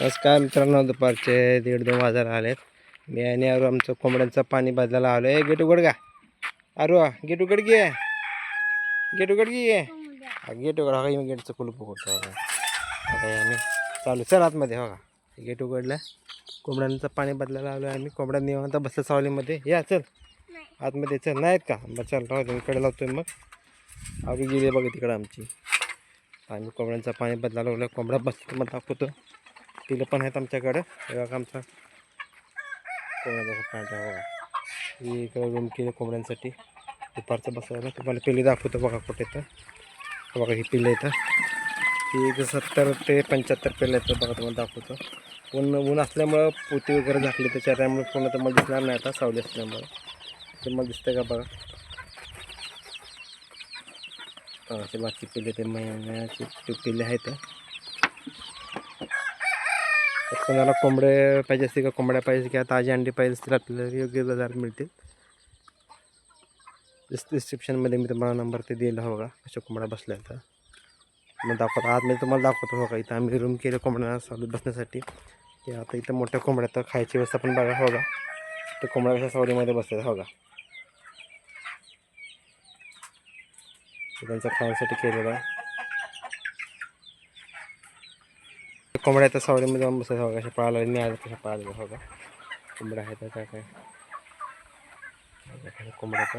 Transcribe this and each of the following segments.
नमस्कार मित्रांनो दुपारचे दीड दोन वाजार आलेत. मी आणि अरू आमचं कोंबड्यांचं पाणी बदलायला आलो आहे गेट उघड का? अरू गेट उघड घे गेट उघड घे गेट उघड. मी गेटचं कुलूप उघडतो आम्ही चालू. चल आतमध्ये हो का? गेट उघडलं. कोंबड्यांचं पाणी बदलायला आलो आहे आम्ही. कोंबड्या निवांत बसलं सावलीमध्ये. या चल. आतमध्ये चल. नाहीत का? बरं चल राहू इकडे लावतोय मग. अरू गेली बघा तिकडं आमची. आम्ही कोंबड्यांचं पाणी बदलायला लागलो कोंबड्या बसतो मग दाखवतो. पिलं पण आहेत आमच्याकडं. बघा आमचा कोंबड्याचा पॅन्ट आहे बघा. ही इकडं रूम केलं कोंबड्यांसाठी. दुपारचं बसायला तुम्हाला पिली दाखवतो बघा कुठे तर बघा ही पिलं येतं ही एक सत्तर ते पंच्याहत्तर पिलं येतं बघा तुम्हाला दाखवतो. ऊन ऊन असल्यामुळं पोती वगैरे झाकली त्याच्या त्यामुळे पूर्ण तर मला दिसणार नाही आता सावली असल्यामुळं. तुम्हाला दिसतं का बघा? हा, असे बाकी पिल्ले ते महिन्याचे ते पिल्ले आहेत. कोणाला कोंबडे पाहिजे असतील का कोंबड्या पाहिजे किंवा ताजी अंडी पाहिजे असतील आपल्याला योग्य बाज़ार मिळतील डिस्क्रिप्शनमध्ये मी तुम्हाला नंबर ते दिला होगा कशा कोंबड्या बसल्या तर मग दाखवतो आतमध्ये तुम्हाला दाखवतो बघा इथं आम्ही रूम केलं सावलीत बसण्यासाठी ते आता इथं मोठ्या कोंबड्या तर खायची व्यवस्था पण बघा होगा ते कोंबड्या कशा सावलीमध्ये बसतात होगा ते त्यांचं खाण्यासाठी केलेलं आहे कोंबड्या आता सावलीमध्ये जाऊन बसतात बघा कशा पळाला मी आज कशा पळायला बघा. कोंबड्या आहेत काय. काय कोंबड्याचा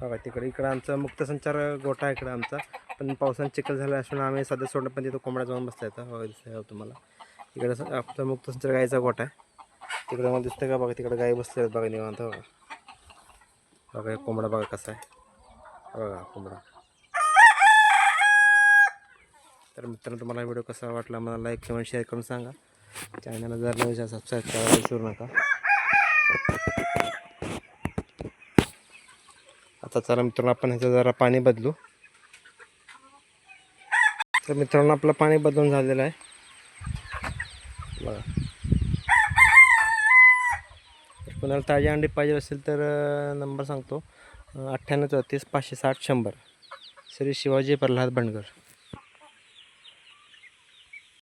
बघा तिकडे इकडं आमचा मुक्तसंचार गोठा आहे इकडं आमचा. पण पावसानं चिखल झाला असून आम्ही सध्या सोडलं पण तिथं कोंबड्या जाऊन बसता येतं बघा दिसतंय तुम्हाला. इकडं स- मुक्त मुक्तसंचार गायचा गोठा आहे. तिकडं मला दिसतं का? बघा तिकडं गाई बसल्या बघा निवांत. बघा. बघा कोंबडा बघा कसा आहे. बघा कोंबडा. तर मित्रांनो तुम्हाला व्हिडिओ कसा वाटला मला लाईक कमेंट शेअर करून सांगा. चॅनलला जर नवीन सबस्क्राईब करायला विसरू नका. आता चला मित्रांनो आपण ह्याचं जरा पाणी बदलू. तर मित्रांनो आपलं पाणी बदलून झालेलं आहे. बघा. कुणाला कोणाला ताजी अंडी पाहिजे असेल तर नंबर सांगतो. अठ्ठ्याण्णव चौतीस पाचशे साठ शंभर. श्री शिवाजी प्रल्हाद बंडगर